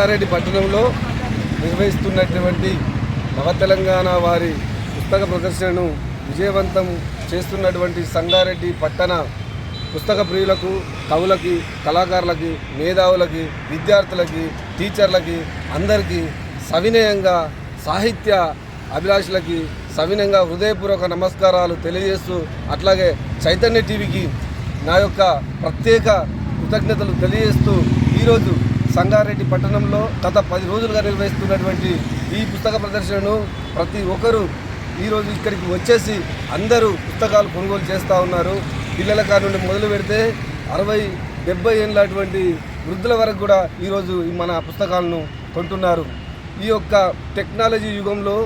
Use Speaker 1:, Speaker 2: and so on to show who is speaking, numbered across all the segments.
Speaker 1: సంగారెడ్డి పట్టణంలో నిర్వహిస్తున్నటువంటి నవ తెలంగాణ వారి పుస్తక ప్రదర్శనను విజయవంతం చేస్తున్నటువంటి సంగారెడ్డి పట్టణ పుస్తక ప్రియులకు కవులకి కళాకారులకి మేధావులకి విద్యార్థులకి టీచర్లకి అందరికీ సవినయంగా సాహిత్య అభిలాషులకి సవినయంగా హృదయపూర్వక నమస్కారాలు తెలియజేస్తూ అట్లాగే చైతన్య టీవీకి నా యొక్క ప్రత్యేక కృతజ్ఞతలు తెలియజేస్తూ ఈరోజు సంగారెడ్డి పట్టణంలో గత పది రోజులుగా నిర్వహిస్తున్నటువంటి ఈ పుస్తక ప్రదర్శనను ప్రతి ఒక్కరూ ఈరోజు ఇక్కడికి వచ్చేసి అందరూ పుస్తకాలు కొనుగోలు చేస్తూ ఉన్నారు. పిల్లల కాడ నుండి మొదలు పెడితే అరవై డెబ్బై ఏళ్ళటువంటి వృద్ధుల వరకు కూడా ఈరోజు ఈ మన పుస్తకాలను కొంటున్నారు. ఈ యొక్క టెక్నాలజీ యుగంలో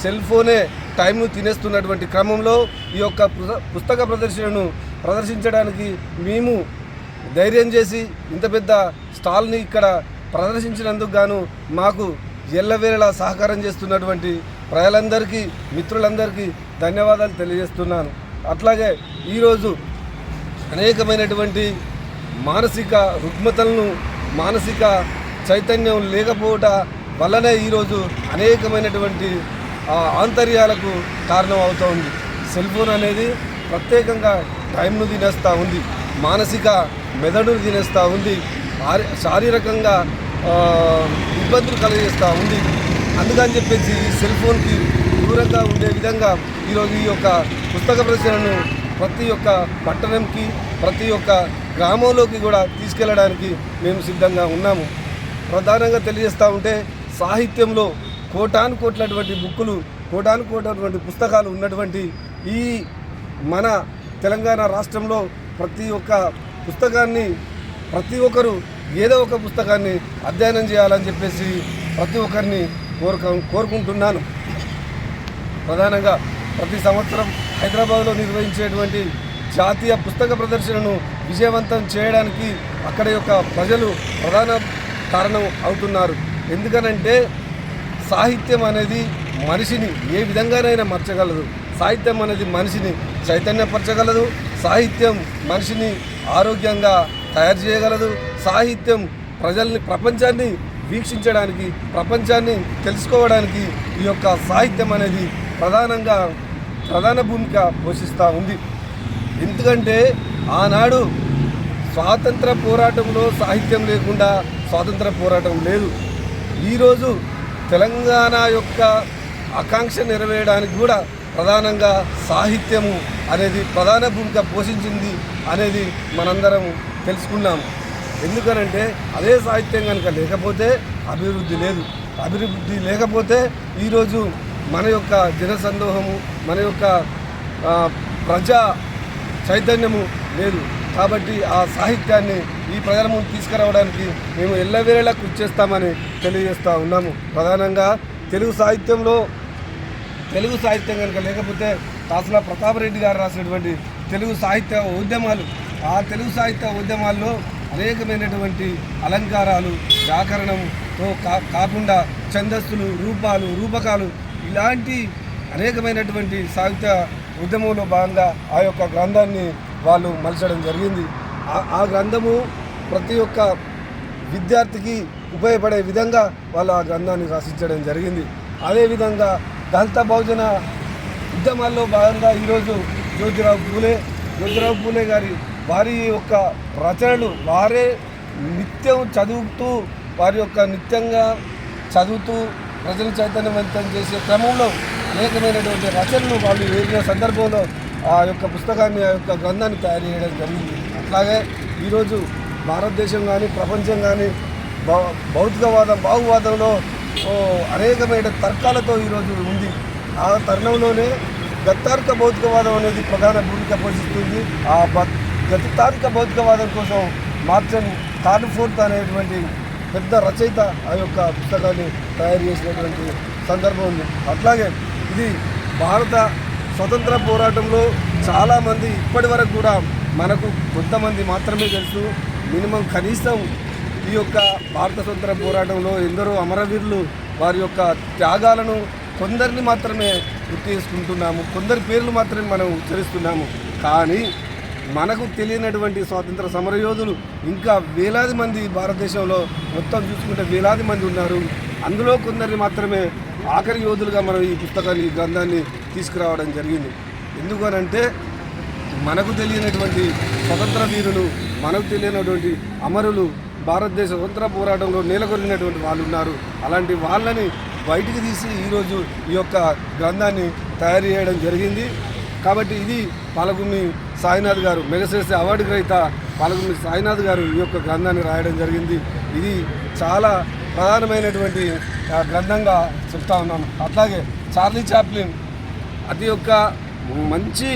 Speaker 1: సెల్ ఫోనే టైంను తినేస్తున్నటువంటి క్రమంలో ఈ యొక్క పుస్తక ప్రదర్శనను ప్రదర్శించడానికి మేము ధైర్యం చేసి ఇంత పెద్ద స్టాల్ని ఇక్కడ ప్రదర్శించినందుకు గాను మాకు ఎల్లవేళలా సహకారం చేస్తున్నటువంటి ప్రజలందరికీ మిత్రులందరికీ ధన్యవాదాలు తెలియజేస్తున్నాను. అట్లాగే ఈరోజు అనేకమైనటువంటి మానసిక రుగ్మతలను మానసిక చైతన్యం లేకపోవట వల్లనే ఈరోజు అనేకమైనటువంటి ఆంతర్యాలకు కారణం అవుతోంది సెల్ ఫోన్ అనేది ప్రత్యేకంగా టైంను తినేస్తూ ఉంది. మానసిక మెదడును తినేస్తూ ఉంది. శారీరకంగా ఇబ్బందులు కలిగిస్తూ ఉంది. అందుకని చెప్పేసి ఈ సెల్ ఫోన్కి దూరంగా ఉండే విధంగా ఈరోజు ఈ యొక్క పుస్తక ప్రదర్శనను ప్రతి ఒక్క పట్టణంకి ప్రతి ఒక్క గ్రామంలోకి కూడా తీసుకెళ్ళడానికి మేము సిద్ధంగా ఉన్నాము. ప్రధానంగా తెలియజేస్తూ ఉంటే సాహిత్యంలో కోటాను కోట్లటువంటి బుక్కులు కోటాను కోట్లటువంటి పుస్తకాలు ఉన్నటువంటి ఈ మన తెలంగాణ రాష్ట్రంలో ప్రతి ఒక్క పుస్తకాన్ని ప్రతి ఒక్కరు ఏదో ఒక పుస్తకాన్ని అధ్యయనం చేయాలని చెప్పేసి ప్రతి ఒక్కరిని కోరుక కోరుకుంటున్నాను. ప్రధానంగా ప్రతి సంవత్సరం హైదరాబాద్లో నిర్వహించేటువంటి జాతీయ పుస్తక ప్రదర్శనను విజయవంతం చేయడానికి అక్కడ యొక్క ప్రజలు ప్రధాన కారణం అవుతున్నారు. ఎందుకనంటే సాహిత్యం అనేది మనిషిని ఏ విధంగానైనా మార్చగలదు. సాహిత్యం అనేది మనిషిని చైతన్యపరచగలదు. సాహిత్యం మనిషిని ఆరోగ్యంగా తయారు చేయగలదు. సాహిత్యం ప్రజల్ని ప్రపంచాన్ని వీక్షించడానికి ప్రపంచాన్ని తెలుసుకోవడానికి ఈ యొక్క సాహిత్యం అనేది ప్రధానంగా ప్రధాన భూమిక పోషిస్తూ ఉంది. ఎందుకంటే ఆనాడు స్వాతంత్ర పోరాటంలో సాహిత్యం లేకుండా స్వాతంత్ర పోరాటం లేదు. ఈరోజు తెలంగాణ యొక్క ఆకాంక్ష నెరవేయడానికి కూడా ప్రధానంగా సాహిత్యము అనేది ప్రధాన భూమిక పోషించింది అనేది మనందరం తెలుసుకున్నాము. ఎందుకనంటే అదే సాహిత్యం కనుక లేకపోతే అభివృద్ధి లేదు. అభివృద్ధి లేకపోతే ఈరోజు మన యొక్క జనసందోహము మన యొక్క ప్రజా చైతన్యము లేదు. కాబట్టి ఆ సాహిత్యాన్ని ఈ ప్రజల ముందు తీసుకురావడానికి మేము ఎల్లవేళలా కృషి చేస్తామని తెలియజేస్తూ ఉన్నాము. ప్రధానంగా తెలుగు సాహిత్యంలో తెలుగు సాహిత్యం కనుక లేకపోతే కాసుల ప్రతాపరెడ్డి గారు రాసినటువంటి తెలుగు సాహిత్య ఉద్యమాలు ఆ తెలుగు సాహిత్య ఉద్యమాల్లో అనేకమైనటువంటి అలంకారాలు వ్యాకరణంతో కా కాకుండా ఛందస్సులు రూపాలు రూపకాలు ఇలాంటి అనేకమైనటువంటి సాహిత్య ఉద్యమంలో భాగంగా ఆ యొక్క గ్రంథాన్ని వాళ్ళు మలచడం జరిగింది. ఆ- ఆ గ్రంథము ప్రతి ఒక్క విద్యార్థికి ఉపయోగపడే విధంగా వాళ్ళు ఆ గ్రంథాన్ని రచించడం జరిగింది. అదేవిధంగా దళిత బహుజన ఉద్యమాల్లో భాగంగా ఈరోజు జ్యోతిరావు పూలే జ్యోతిరావు పూలే గారి వారి యొక్క రచనలు వారే నిత్యం చదువుతూ వారి యొక్క నిత్యంగా చదువుతూ ప్రజలు చైతన్యవంతం చేసే క్రమంలో అనేకమైనటువంటి రచనలు వాళ్ళు వేసిన సందర్భంలో ఆ యొక్క పుస్తకాన్ని ఆ యొక్క గ్రంథాన్ని తయారు చేయడం జరిగింది. అట్లాగే ఈరోజు భారతదేశం కానీ ప్రపంచం కానీ భౌ- భౌతికవాదం బాహువాదంలో అనేకమైన తర్కాలతో ఈరోజు ఉంది. ఆ తరుణంలోనే గత్తార్క భౌతికవాదం అనేది ప్రధాన భూమిక పోషిస్తుంది. ఆ గతితార్క భౌతికవాదం కోసం మార్చన్ థార్డ్ అనేటువంటి పెద్ద రచయిత ఆ యొక్క పుస్తకాన్ని తయారు చేసినటువంటి సందర్భం ఉంది. అట్లాగే ఇది భారత స్వతంత్ర పోరాటంలో చాలామంది ఇప్పటి వరకు కూడా మనకు కొంతమంది మాత్రమే తెలుసు. మినిమం కనీసం ఈ యొక్క భారత స్వతంత్ర పోరాటంలో ఎందరో అమరవీరులు వారి యొక్క త్యాగాలను కొందరిని మాత్రమే గుర్తు చేసుకుంటున్నాము. కొందరి పేర్లు మాత్రమే మనం ఉచ్చరిస్తున్నాము. కానీ మనకు తెలియనటువంటి స్వాతంత్ర సమరయోధులు ఇంకా వేలాది మంది భారతదేశంలో మొత్తం చూసుకుంటే వేలాది మంది ఉన్నారు. అందులో కొందరిని మాత్రమే ఆఖరి యోధులుగా మనం ఈ పుస్తకాన్ని ఈ గ్రంథాన్ని తీసుకురావడం జరిగింది. ఎందుకనంటే మనకు తెలియనటువంటి స్వతంత్ర వీరులు మనకు తెలియనటువంటి అమరులు భారతదేశ స్వతంత్ర పోరాటంలో నెలకొరిగినటువంటి వాళ్ళు ఉన్నారు. అలాంటి వాళ్ళని బయటికి తీసి ఈరోజు ఈ యొక్క గ్రంథాన్ని తయారు చేయడం జరిగింది. కాబట్టి ఇది పాలగుమ్మి సాయినాథ్ గారు మెగసేసే అవార్డు గ్రహీత పాలగుమ్మి సాయినాథ్ గారు ఈ యొక్క గ్రంథాన్ని రాయడం జరిగింది. ఇది చాలా ప్రధానమైనటువంటి గ్రంథంగా చెప్తా ఉన్నాను. అట్లాగే చార్లీ చాప్లిన్ అతి యొక్క మంచి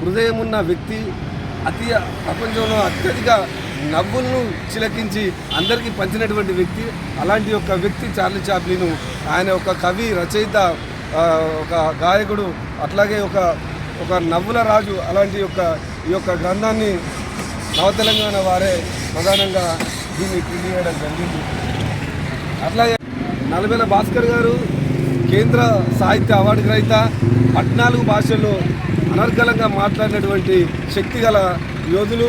Speaker 1: హృదయం ఉన్న వ్యక్తి అతి ప్రపంచంలో అత్యధిక నవ్వులను చిలకించి అందరికీ పంచినటువంటి వ్యక్తి. అలాంటి ఒక వ్యక్తి చార్లీ చాప్లిను ఆయన ఒక కవి రచయిత ఒక గాయకుడు అట్లాగే ఒక ఒక నవ్వుల రాజు అలాంటి యొక్క ఈ యొక్క గ్రంథాన్ని నవతెలంగాణ వారే ప్రధానంగా దీన్ని తెలియడం చేయడం జరిగింది. అట్లాగే నలభైల భాస్కర్ గారు కేంద్ర సాహిత్య అవార్డు గ్రహీత పద్నాలుగు భాషల్లో అనర్గళంగా మాట్లాడినటువంటి శక్తిగల యోధులు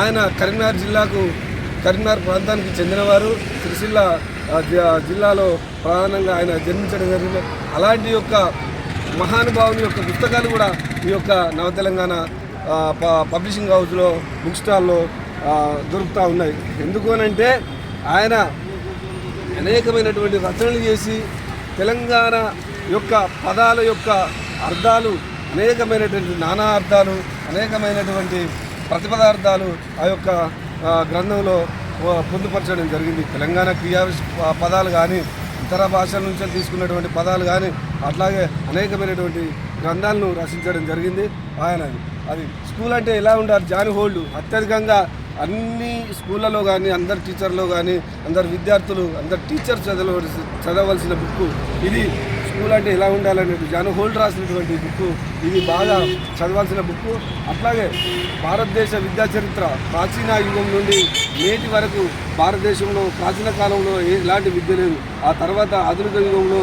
Speaker 1: ఆయన కరీంనగర్ జిల్లాకు కరీంనగర్ ప్రాంతానికి చెందినవారు సిరిసిల్ల జిల్లాలో ప్రధానంగా ఆయన జన్మించడం జరిగింది. అలాంటి యొక్క మహానుభావుని యొక్క పుస్తకాలు కూడా ఈ యొక్క నవ తెలంగాణ ప- పబ్లిషింగ్ హౌస్లో బుక్ స్టాల్లో దొరుకుతూ ఉన్నాయి. ఎందుకు అనంటే ఆయన అనేకమైనటువంటి రచనలు చేసి తెలంగాణ యొక్క పదాల యొక్క అర్థాలు అనేకమైనటువంటి నానా అర్థాలు అనేకమైనటువంటి ప్రతిపదార్థాలు ఆ యొక్క గ్రంథంలో పొందుపరచడం జరిగింది. తెలంగాణ క్రియా పదాలు కానీ ఇతర భాషల నుంచి తీసుకున్నటువంటి పదాలు కానీ అట్లాగే అనేకమైనటువంటి గ్రంథాలను రచించడం జరిగింది. ఆయన అది స్కూల్ అంటే ఎలా ఉండాలి? జాని హోల్డ్. అత్యధికంగా అన్ని స్కూళ్ళలో కానీ అందరు టీచర్లో కానీ అందరు విద్యార్థులు అందరు టీచర్ చదవలసి చదవలసిన బుక్ ఇది స్కూల్ అంటే ఎలా ఉండాలనే జాన్ హోల్డ్ రాసినటువంటి బుక్ ఇది బాగా చదవాల్సిన బుక్ అట్లాగే భారతదేశ విద్యా చరిత్ర ప్రాచీన యుగం నుండి నేటి వరకు భారతదేశంలో ప్రాచీన కాలంలో ఎలాంటి విద్య లేదు. ఆ తర్వాత ఆధునిక యుగంలో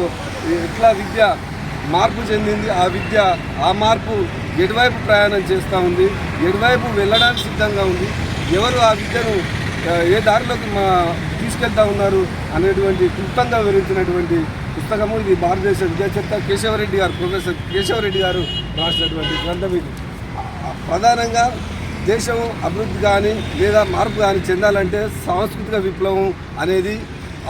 Speaker 1: ఎట్లా విద్య మార్పు చెందింది ఆ విద్య ఆ మార్పు ఎటువైపు ప్రయాణం చేస్తూ ఉంది ఎటువైపు వెళ్ళడానికి సిద్ధంగా ఉంది ఎవరు ఆ విద్యను ఏ దారిలోకి మా తీసుకెళ్తా ఉన్నారు అనేటువంటి క్లుప్తంగా వివరించినటువంటి పుస్తకము ఇది భారతదేశ విద్యాచరిత్ర కేశవరెడ్డి గారు ప్రొఫెసర్ కేశవరెడ్డి గారు రాసినటువంటి గ్రంథం ఇది. ప్రధానంగా దేశం అభివృద్ధి కానీ లేదా మార్పు కానీ చెందాలంటే సాంస్కృతిక విప్లవం అనేది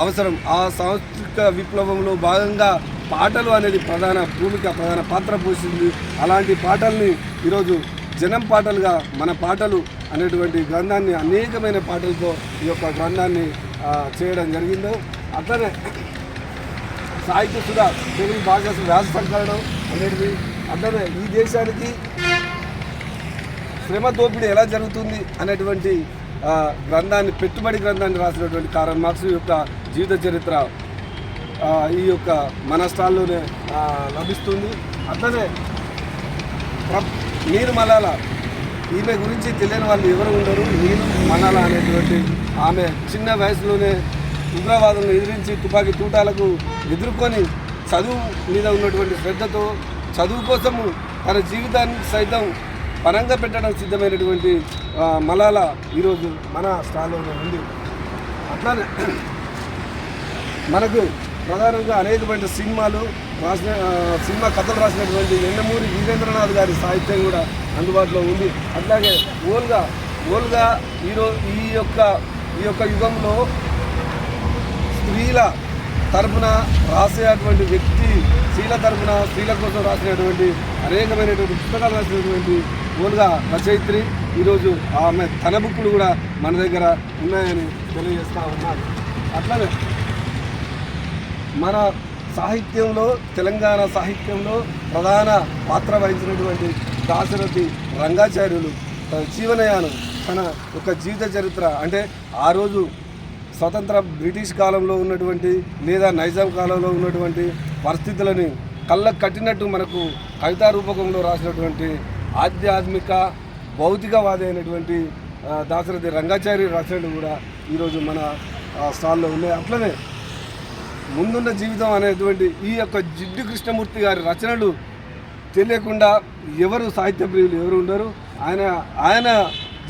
Speaker 1: అవసరం. ఆ సాంస్కృతిక విప్లవంలో భాగంగా పాటలు అనేది ప్రధాన భూమిక ప్రధాన పాత్ర పోషింది అలాంటి పాటల్ని ఈరోజు జనం పాటలుగా మన పాటలు అనేటువంటి గ్రంథాన్ని అనేకమైన పాటలతో ఈ యొక్క గ్రంథాన్ని చేయడం జరిగిందో. అట్లనే సాహిత్య తెలుగు భాష వ్యాస సంకలనం అనేది అందరూ ఈ దేశానికి శ్రమ దోపిడీ ఎలా జరుగుతుంది అనేటువంటి గ్రంథాన్ని పెట్టుబడి గ్రంథాన్ని రాసినటువంటి కారన్ మార్క్స్ యొక్క జీవిత చరిత్ర ఈ యొక్క మన స్టాల్లోనే లభిస్తుంది. అట్లనే నీరు మలాల ఈమె గురించి తెలియని వాళ్ళు ఎవరు ఉండరు. నీరు మనాల అనేటువంటి ఆమె చిన్న వయసులోనే ఉగ్రవాదులను ఎదిరించి తుపాకీ తూటాలకు ఎదుర్కొని చదువు మీద ఉన్నటువంటి శ్రద్ధతో చదువు కోసము తన జీవితాన్ని సైతం పరంగా పెట్టడం సిద్ధమైనటువంటి మలాల ఈరోజు మన స్టాల్లోనే ఉంది. అట్లానే మనకు ప్రధానంగా అనేకమైన సినిమాలు రాసిన సినిమా కథలు రాసినటువంటి ఎండమూరి వీరేంద్రనాథ్ గారి సాహిత్యం కూడా అందుబాటులో ఉంది. అట్లాగే ఓల్గా ఓల్గా ఈరో ఈ యొక్క ఈ యొక్క యుగంలో స్త్రీల తరపున రాసేటువంటి వ్యక్తి స్త్రీల తరపున స్త్రీల కోసం రాసినటువంటి అనేకమైనటువంటి పుస్తకాలు రాసినటువంటి ఓన్గా రచయిత్రి. ఈరోజు ఆమె తన బుక్కులు కూడా మన దగ్గర ఉన్నాయని తెలియజేస్తూ ఉన్నారు అట్లానే మన సాహిత్యంలో తెలంగాణ సాహిత్యంలో ప్రధాన పాత్ర వహించినటువంటి దాశరథి రంగాచార్యులు తన జీవనయానం తన యొక్క జీవిత చరిత్ర. అంటే ఆ రోజు స్వతంత్ర బ్రిటిష్ కాలంలో ఉన్నటువంటి లేదా నైజాం కాలంలో ఉన్నటువంటి పరిస్థితులని కళ్ళకు కట్టినట్టు మనకు కవితా రూపకంలో రాసినటువంటి ఆధ్యాత్మిక భౌతికవాది అయినటువంటి దాశరథి రంగాచార్య రచనలు కూడా ఈరోజు మన స్టాల్లో ఉన్నాయి. అట్లనే ముందున్న జీవితం అనేటువంటి ఈ యొక్క జిడ్డు కృష్ణమూర్తి గారి రచనలు తెలియకుండా ఎవరు సాహిత్య ప్రియులు ఎవరు ఉండరు. ఆయన ఆయన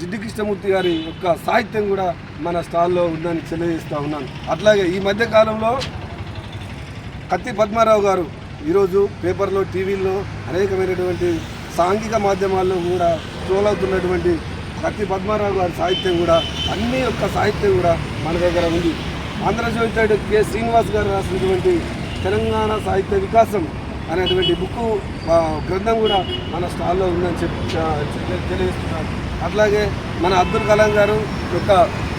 Speaker 1: జిడ్డు కృష్ణమూర్తి గారి యొక్క సాహిత్యం కూడా మన స్టాల్లో ఉందని తెలియజేస్తూ ఉన్నాను. అట్లాగే ఈ మధ్య కాలంలో కత్తి పద్మారావు గారు ఈరోజు పేపర్లో టీవీల్లో అనేకమైనటువంటి సాంఘిక మాధ్యమాల్లో కూడా ట్రోల్ అవుతున్నటువంటి కత్తి పద్మారావు గారి సాహిత్యం కూడా అన్ని యొక్క సాహిత్యం కూడా మన దగ్గర ఉంది. ఆంధ్రజ్యోతి కె శ్రీనివాస్ గారు రాసినటువంటి తెలంగాణ సాహిత్య వికాసం అనేటువంటి బుక్ గ్రంథం కూడా మన స్టాల్లో ఉందని చెప్పి చె- తెలియజేస్తున్నారు అట్లాగే మన అబ్దుల్ కలాం గారు యొక్క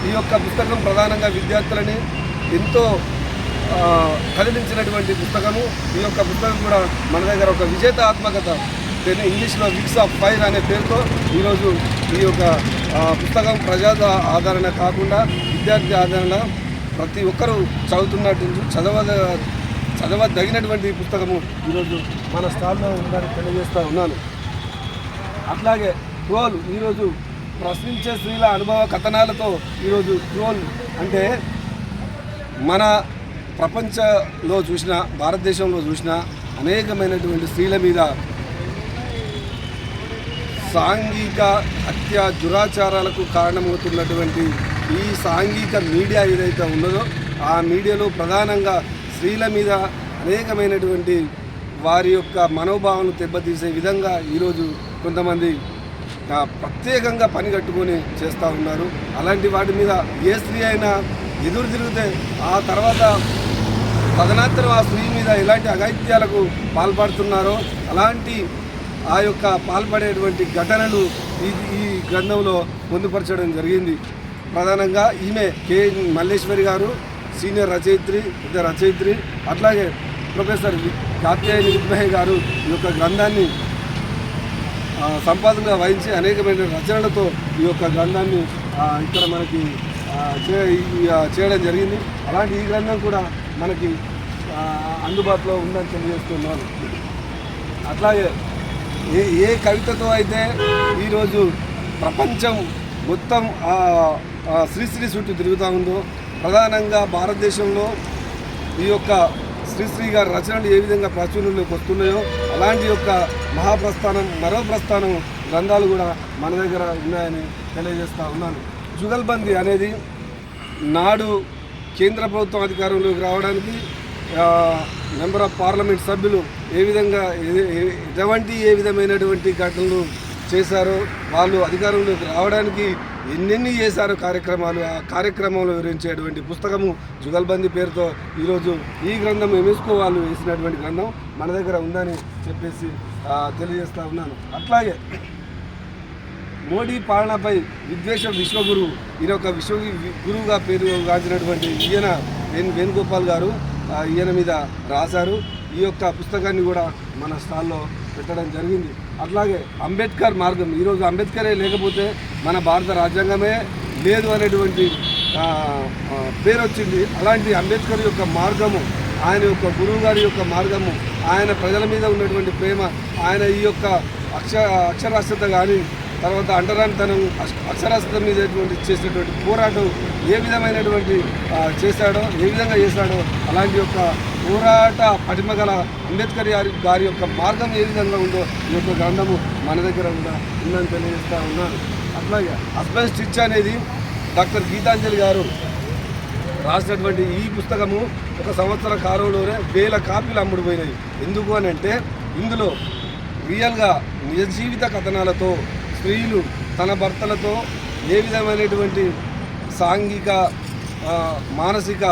Speaker 1: ఈ యొక్క పుస్తకం ప్రధానంగా విద్యార్థులని ఎంతో కదిలించినటువంటి పుస్తకము. ఈ యొక్క పుస్తకం కూడా మన దగ్గర ఒక విజేత ఆత్మకథ దీన్ని ఇంగ్లీష్లో విక్స్ ఆఫ్ ఫైర్ అనే పేరుతో ఈరోజు ఈ యొక్క పుస్తకం ప్రజా ఆదరణ కాకుండా విద్యార్థి ఆదరణ ప్రతి ఒక్కరూ చదువుతున్నట్టు చదవ చదవదగినటువంటి పుస్తకము ఈరోజు మన స్థానంలో ఉందని తెలియజేస్తూ ఉన్నాను. అట్లాగే ట్రోల్ ఈరోజు ప్రశ్నించే స్త్రీల అనుభవ కథనాలతో ఈరోజు ట్రోల్. అంటే మన ప్రపంచంలో చూసిన భారతదేశంలో చూసిన అనేకమైనటువంటి స్త్రీల మీద సాంఘిక హత్య దురాచారాలకు కారణమవుతున్నటువంటి ఈ సాంఘిక మీడియా ఏదైతే ఉన్నదో ఆ మీడియాలో ప్రధానంగా స్త్రీల మీద అనేకమైనటువంటి వారి యొక్క మనోభావాలను దెబ్బతీసే విధంగా ఈరోజు కొంతమంది ప్రత్యేకంగా పని కట్టుకొని చేస్తూ ఉన్నారు. అలాంటి వాటి మీద ఏ స్త్రీ అయినా ఎదురు తిరిగితే ఆ తర్వాత తదనంతరం ఆ స్త్రీ మీద ఎలాంటి అఘాయిత్యాలకు పాల్పడుతున్నారో అలాంటి ఆ యొక్క పాల్పడేటువంటి ఘటనలు ఈ ఈ గ్రంథంలో పొందుపరచడం జరిగింది. ప్రధానంగా ఈమె కె మల్లేశ్వరి గారు సీనియర్ రచయిత్రి పెద్ద రచయిత్రి అట్లాగే ప్రొఫెసర్ కాత్యాయని విద్మహే గారు ఈ యొక్క గ్రంథాన్ని సంపాదనగా వహించి అనేకమైన రచనలతో ఈ యొక్క గ్రంథాన్ని ఇక్కడ మనకి చేయడం జరిగింది. అలాంటి ఈ గ్రంథం కూడా మనకి అందుబాటులో ఉందని తెలియజేస్తున్నాను. అట్లాగే ఏ ఏ కవితతో అయితే ఈరోజు ప్రపంచం మొత్తం శ్రీశ్రీ చుట్టూ తిరుగుతూ ఉందో ప్రధానంగా భారతదేశంలో ఈ యొక్క శ్రీశ్రీ గారి రచనలు ఏ విధంగా ప్రాచుర్యంలోకి వస్తున్నాయో అలాంటి యొక్క మహాప్రస్థానం మరో ప్రస్థానం గ్రంథాలు కూడా మన దగ్గర ఉన్నాయని తెలియజేస్తా ఉన్నాను. జుగల్బందీ అనేది నాడు కేంద్ర ప్రభుత్వం అధికారంలోకి రావడానికి మెంబర్ ఆఫ్ పార్లమెంట్ సభ్యులు ఏ విధంగా ఎటువంటి ఏ విధమైనటువంటి ఘటనలు చేశారో వాళ్ళు అధికారంలోకి రావడానికి ఎన్నెన్ని చేశారో కార్యక్రమాలు ఆ కార్యక్రమంలో వివరించేటువంటి పుస్తకము జుగల్బందీ పేరుతో ఈరోజు ఈ గ్రంథం ఎమెస్కో వాళ్ళు వేసినటువంటి గ్రంథం మన దగ్గర ఉందని చెప్పేసి తెలియజేస్తా ఉన్నాను. అట్లాగే మోడీ పాలనపై విద్వేష విశ్వగురు ఈయన ఒక విశ్వ గురువుగా పేరు గాంచినటువంటి ఈయన వేణు వేణుగోపాల్ గారు ఈయన మీద రాశారు. ఈ యొక్క పుస్తకాన్ని కూడా మన స్టాల్లో పెట్టడం జరిగింది. అట్లాగే అంబేద్కర్ మార్గం. ఈరోజు అంబేద్కరే లేకపోతే మన భారత రాజ్యాంగమే లేదు అనేటువంటి పేరు వచ్చింది అలాంటి అంబేద్కర్ యొక్క మార్గము ఆయన యొక్క గురువు గారి యొక్క మార్గము ఆయన ప్రజల మీద ఉన్నటువంటి ప్రేమ ఆయన ఈ యొక్క అక్ష అక్షరాస్యత కానీ తర్వాత అంటరానితనం అక్షరాస్యత మీద చేసినటువంటి పోరాటం ఏ విధమైనటువంటి చేశాడో ఏ విధంగా చేశాడో అలాంటి యొక్క పోరాట పటిమ గల అంబేద్కర్ గారి గారి యొక్క మార్గం ఏ విధంగా ఉందో ఈ యొక్క గ్రంథము మన దగ్గర ఉందా? ఉందని తెలియజేస్తా ఉన్నాను. అట్లాగే హస్బెండ్ స్టిచ్ అనేది డాక్టర్ గీతాంజలి గారు రాసినటువంటి ఈ పుస్తకము ఒక సంవత్సర కాలంలోనే వేల కాపీలు అమ్ముడుపోయినాయి ఎందుకు అని అంటే ఇందులో రియల్గా నిజ జీవిత కథనాలతో స్త్రీలు తన భర్తలతో ఏ విధమైనటువంటి సాంఘిక మానసిక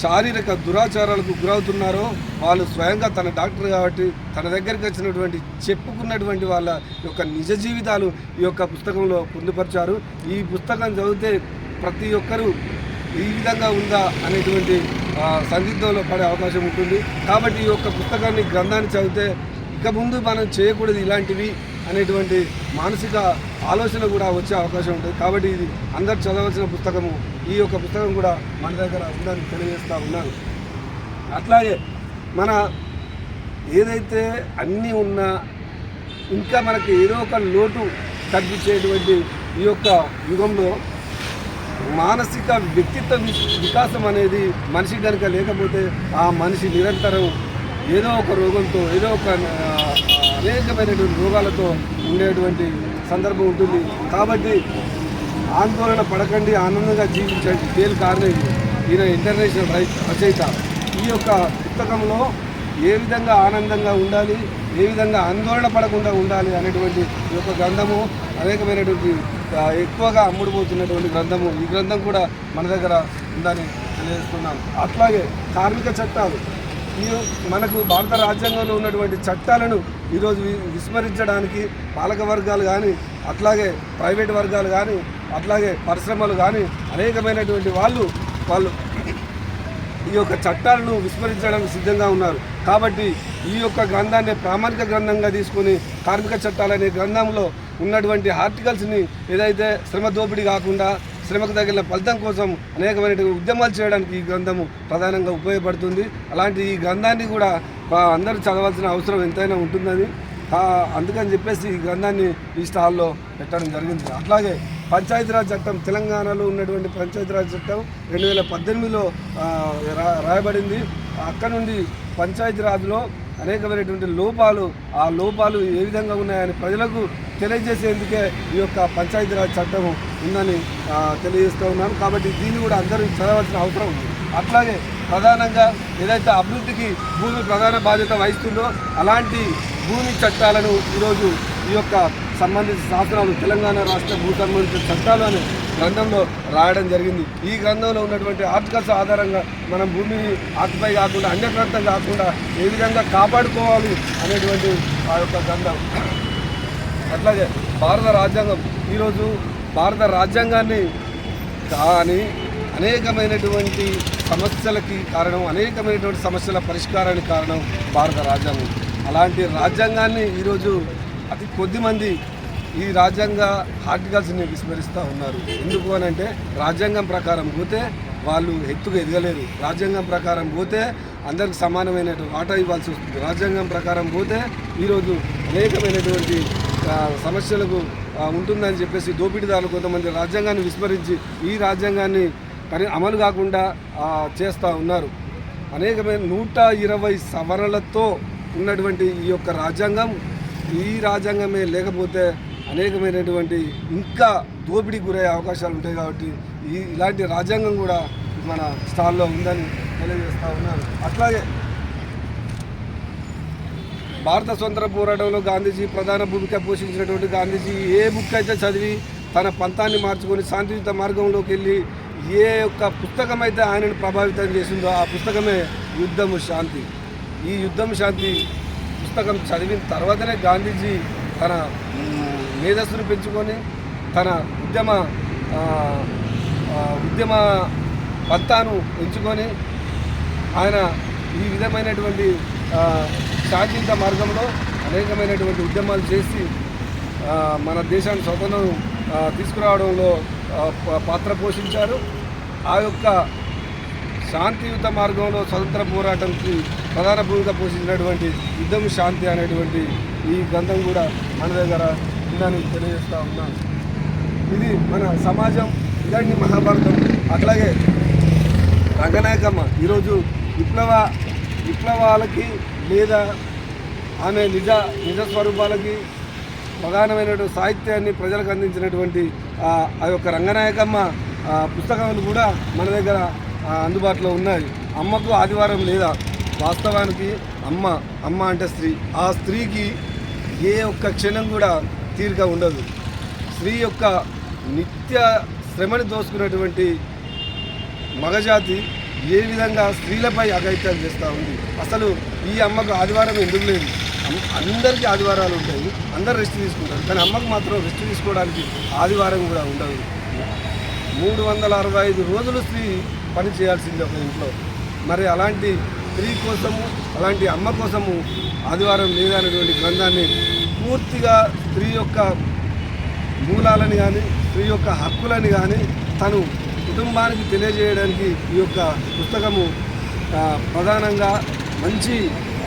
Speaker 1: శారీరక దురాచారాలకు గురవుతున్నారో వాళ్ళు స్వయంగా తన డాక్టర్ కాబట్టి తన దగ్గరికి వచ్చినటువంటి చెప్పుకున్నటువంటి వాళ్ళ యొక్క నిజ జీవితాలు ఈ యొక్క పుస్తకంలో పొందుపరిచారు. ఈ పుస్తకం చదివితే ప్రతి ఒక్కరూ ఈ విధంగా ఉందా అనేటువంటి సందిగ్ధంలో పడే అవకాశం ఉంటుంది. కాబట్టి ఈ యొక్క పుస్తకాన్ని గ్రంథాన్ని చదివితే ఇక ముందు మనం చేయకూడదు ఇలాంటివి అనేటువంటి మానసిక ఆలోచన కూడా వచ్చే అవకాశం ఉంటుంది. కాబట్టి ఇది అందరు చదవలసిన పుస్తకము. ఈ యొక్క పుస్తకం కూడా మన దగ్గర ఉందని తెలియజేస్తూ ఉన్నాను. అట్లాగే మన ఏదైతే అన్నీ ఉన్నా ఇంకా మనకి ఏదో ఒక లోటు తగ్గించేటువంటి ఈ యొక్క యుగంలో మానసిక వ్యక్తిత్వ వికాసం అనేది మనిషి కనుక లేకపోతే ఆ మనిషి నిరంతరం ఏదో ఒక రోగంతో ఏదో ఒక అనేకమైనటువంటి రోగాలతో ఉండేటువంటి సందర్భం ఉంటుంది. కాబట్టి ఆందోళన పడకండి ఆనందంగా జీవించండి. తేలు కార్నేజీ ఈయన ఇంటర్నేషనల్ రైట్ రచయిత. ఈ యొక్క పుస్తకంలో ఏ విధంగా ఆనందంగా ఉండాలి ఏ విధంగా ఆందోళన పడకుండా ఉండాలి అనేటువంటి ఈ యొక్క గ్రంథము అనేకమైనటువంటి ఎక్కువగా అమ్ముడుపోతున్నటువంటి గ్రంథము ఈ గ్రంథం కూడా మన దగ్గర ఉందని తెలియజేస్తున్నాం. అట్లాగే కార్మిక చట్టాలు. ఈ మనకు భారత రాజ్యాంగంలో ఉన్నటువంటి చట్టాలను ఈరోజు వి- విస్మరించడానికి పాలక వర్గాలు కానీ అట్లాగే ప్రైవేట్ వర్గాలు కానీ అట్లాగే పరిశ్రమలు కానీ అనేకమైనటువంటి వాళ్ళు వాళ్ళు ఈ యొక్క చట్టాలను విస్మరించడానికి సిద్ధంగా ఉన్నారు. కాబట్టి ఈ యొక్క గ్రంథాన్ని ప్రామాణిక గ్రంథంగా తీసుకుని కార్మిక చట్టాలనే గ్రంథంలో ఉన్నటువంటి ఆర్టికల్స్ని ఏదైతే శ్రమ దోపిడీ కాకుండా శ్రమకు తగిన ఫలితం కోసం అనేకమైన ఉద్యమాలు చేయడానికి ఈ గ్రంథము ప్రధానంగా ఉపయోగపడుతుంది. అలాంటి ఈ గ్రంథాన్ని కూడా అందరూ చదవాల్సిన అవసరం ఎంతైనా ఉంటుందని. అందుకని చెప్పేసి ఈ గ్రంథాన్ని ఈ స్టాల్లో పెట్టడం జరిగింది. అట్లాగే పంచాయతీరాజ్ చట్టం తెలంగాణలో ఉన్నటువంటి పంచాయతీరాజ్ చట్టం రెండు వేల పద్దెనిమిదిలో రాయబడింది. అక్కడ నుండి పంచాయతీరాజ్లో అనేకమైనటువంటి లోపాలు ఆ లోపాలు ఏ విధంగా ఉన్నాయని ప్రజలకు తెలియజేసేందుకే ఈ యొక్క పంచాయతీరాజ్ చట్టం ఉందని తెలియజేస్తూ ఉన్నాను. కాబట్టి దీన్ని కూడా అందరూ చదవాల్సిన అవసరం ఉంది. అట్లాగే ప్రధానంగా ఏదైతే అభివృద్ధికి భూమి ప్రధాన బాధ్యత వహిస్తుందో అలాంటి భూమి చట్టాలను ఈరోజు ఈ యొక్క సంబంధిత శాస్త్రాలు తెలంగాణ రాష్ట్ర భూ సంబంధిత చట్టాలు అనే గ్రంథంలో రాయడం జరిగింది. ఈ గ్రంథంలో ఉన్నటువంటి ఆర్టికల్స్ ఆధారంగా మనం భూమిని ఆకుపై కాకుండా అన్యప్రాంతం కాకుండా ఏ విధంగా కాపాడుకోవాలి అనేటువంటి ఆ యొక్క గ్రంథం. అట్లాగే భారత రాజ్యాంగం. ఈరోజు భారత రాజ్యాంగాన్ని కానీ అనేకమైనటువంటి సమస్యలకి కారణం అనేకమైనటువంటి సమస్యల పరిష్కారానికి కారణం భారత రాజ్యాంగం. అలాంటి రాజ్యాంగాన్ని ఈరోజు అతి కొద్దిమంది ఈ రాజ్యాంగ ఆర్టికల్స్ని విస్మరిస్తూ ఉన్నారు. ఎందుకు అని అంటే రాజ్యాంగం ప్రకారం పోతే వాళ్ళు ఎత్తుకు ఎదగలేరు. రాజ్యాంగం ప్రకారం పోతే అందరికి సమానమైన వాటా ఇవ్వాల్సి వస్తుంది. రాజ్యాంగం ప్రకారం పోతే ఈరోజు అనేకమైనటువంటి సమస్యలకు ఉంటుందని చెప్పేసి దోపిడీదారులు కొంతమంది రాజ్యాంగాన్ని విస్మరించి ఈ రాజ్యాంగాన్ని పని అమలు కాకుండా చేస్తూ ఉన్నారు. అనేకమైన నూట ఇరవై సవరణలతో ఉన్నటువంటి ఈ యొక్క రాజ్యాంగం ఈ రాజ్యాంగమే లేకపోతే అనేకమైనటువంటి ఇంకా దోపిడీ గురయ్యే అవకాశాలు ఉంటాయి కాబట్టి ఈ ఇలాంటి రాజ్యాంగం కూడా మన స్థాల్లో ఉందని తెలియజేస్తూ ఉన్నారు. అట్లాగే భారత స్వతంత్ర పోరాటంలో గాంధీజీ ప్రధాన భూమిక పోషించినటువంటి గాంధీజీ ఏ బుక్ అయితే చదివి తన పంతాన్ని మార్చుకొని శాంతియుత మార్గంలోకి వెళ్ళి ఏ యొక్క పుస్తకం అయితే ఆయనను ప్రభావితం చేసిందో ఆ పుస్తకమే యుద్ధము శాంతి. ఈ యుద్ధం శాంతి పుస్తకం చదివిన తర్వాతనే గాంధీజీ తన మేధస్సును పెంచుకొని తన ఉద్యమ ఉద్యమ పంతాను ఎంచుకొని ఆయన ఈ విధమైనటువంటి ఆ, శాంతియుత మార్గంలో అనేకమైనటువంటి ఉద్యమాలు చేసి మన దేశాన్ని స్వతంత్రం తీసుకురావడంలో పాత్ర పోషించారు. ఆ యొక్క శాంతియుత మార్గంలో స్వతంత్ర పోరాటంకి ప్రధాన భూమిక పోషించినటువంటి యుద్ధం శాంతి అనేటువంటి ఈ గ్రంథం కూడా మన దగ్గర ఉందని తెలియజేస్తూ ఉన్నాను ఇది మన సమాజం ఇలాంటి మహాభారతం అట్లాగే రంగనాయకమ్మ ఈరోజు విప్లవ విప్లవాలకి లేదా ఆమె నిజ నిజ స్వరూపాలకి ప్రధానమైనటువంటి సాహిత్యాన్ని ప్రజలకు అందించినటువంటి ఆ ఒక యొక్క రంగనాయకమ్మ పుస్తకాలు కూడా మన దగ్గర అందుబాటులో ఉన్నాయి. అమ్మకు ఆదివారం లేదా వాస్తవానికి అమ్మ అమ్మ అంటే స్త్రీ. ఆ స్త్రీకి ఏ ఒక్క క్షణం కూడా తీరిక ఉండదు. స్త్రీ యొక్క నిత్య శ్రమని దోసుకున్నటువంటి మగజాతి ఏ విధంగా స్త్రీలపై అఘైత్యం చేస్తూ ఉంది? అసలు ఈ అమ్మకు ఆదివారం ఎందుకు లేదు? అందరికీ ఆదివారాలు ఉంటాయి. అందరు రెస్ట్ తీసుకుంటారు. కానీ అమ్మకు మాత్రం రెస్ట్ తీసుకోవడానికి ఆదివారం కూడా ఉండదు. మూడు వందల అరవై ఐదు రోజులు స్త్రీ పని చేయాల్సింది ఒక ఇంట్లో. మరి అలాంటి స్త్రీ కోసము అలాంటి అమ్మ కోసము ఆదివారం లేదనేటువంటి గ్రంథాన్ని పూర్తిగా స్త్రీ యొక్క మూలాలని కానీ స్త్రీ యొక్క హక్కులని కానీ తను కుటుంబానికి తెలియజేయడానికి ఈ యొక్క పుస్తకము ప్రధానంగా మంచి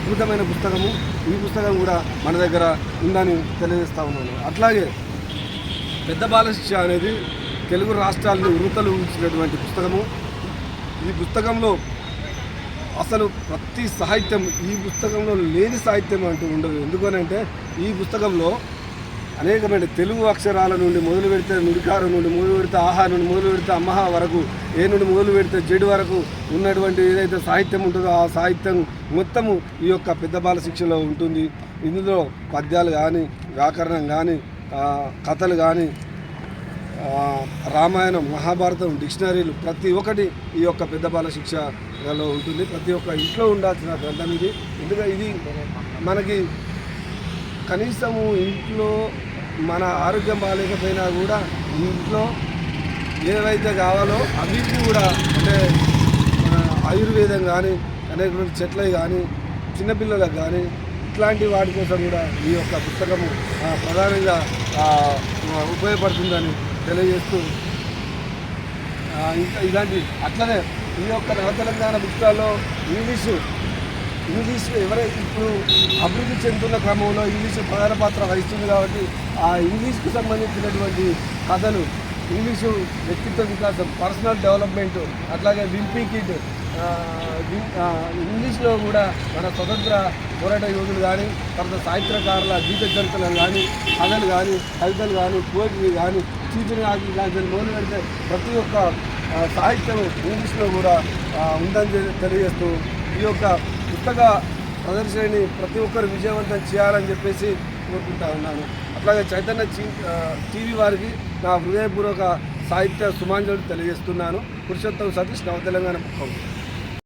Speaker 1: అద్భుతమైన పుస్తకము. ఈ పుస్తకం కూడా మన దగ్గర ఉందని తెలియజేస్తా ఉన్నాను. అట్లాగే పెద్ద బాలశిక్ష అనేది తెలుగు రాష్ట్రాలను ఉరుతలు ఉంచినటువంటి పుస్తకము. ఈ పుస్తకంలో అసలు ప్రతి సాహిత్యం ఈ పుస్తకంలో లేని సాహిత్యం అంటూ ఉండదు. ఎందుకనంటే ఈ పుస్తకంలో అనేకమైన తెలుగు అక్షరాల నుండి మొదలు పెడితే నుడికారు నుండి మొదలు పెడితే ఆహా నుండి మొదలు పెడితే అమ్మహ వరకు ఏ నుండి మొదలు పెడితే జెడు వరకు ఉన్నటువంటి ఏదైతే సాహిత్యం ఉంటుందో ఆ సాహిత్యం మొత్తము ఈ యొక్క పెద్ద బాల శిక్షలో ఉంటుంది. ఇందులో పద్యాలు కానీ వ్యాకరణం కానీ కథలు కానీ రామాయణం మహాభారతం డిక్షనరీలు ప్రతి ఒక్కటి ఈ యొక్క పెద్ద బాల శిక్షలో ఉంటుంది. ప్రతి ఒక్క ఇంట్లో ఉండాల్సిన గ్రంథం ఇది. ఎందుకంటే ఇది మనకి కనీసము ఇంట్లో మన ఆరోగ్యం బాగాలేకపోయినా కూడా ఇంట్లో ఏవైతే కావాలో అన్నింటినీ కూడా అంటే మన ఆయుర్వేదం కానీ అనేటువంటి చెట్లవి కానీ చిన్నపిల్లలకు కానీ ఇట్లాంటి వాటి కోసం కూడా ఈ యొక్క పుస్తకము ప్రధానంగా ఉపయోగపడుతుందని తెలియజేస్తూ ఇంకా ఇలాంటి అట్లనే ఈ యొక్క నవ తెలంగాణ పుస్తకాల్లో ఇంగ్లీషు ఇంగ్లీష్ ఎవరైతే ఇప్పుడు అభివృద్ధి చెందుతున్న క్రమంలో ఇంగ్లీష్ ప్రధాన పాత్ర వహిస్తుంది కాబట్టి ఆ ఇంగ్లీష్కు సంబంధించినటువంటి కథలు ఇంగ్లీషు వ్యక్తిత్వ వికాసం పర్సనల్ డెవలప్మెంట్ అట్లాగే వింపీ కిట్ ఇంగ్లీష్లో కూడా మన స్వతంత్ర పోరాట యోధులు కానీ తర్వాత సాహిత్యకారుల జీవిత చరిత్రలు కానీ కథలు కానీ కవితలు కానీ పోయిటరీ కానీ చీచులు కానీ కానీ మొదలు పెడితే ప్రతి ఒక్క సాహిత్యం ఇంగ్లీష్లో కూడా ఉందని తెలియజేస్తూ ఈ యొక్క పుస్తక ప్రదర్శనని ప్రతి ఒక్కరు విజయవంతం చేయాలని చెప్పేసి కోరుకుంటా ఉన్నాను. అట్లాగే చైతన్య టీవీ వారికి నా హృదయపూర్వక సాహిత్య సుమాంజలు తెలియజేస్తున్నాను. పురుషోత్తం సతీష్ నవ తెలంగాణ ముఖం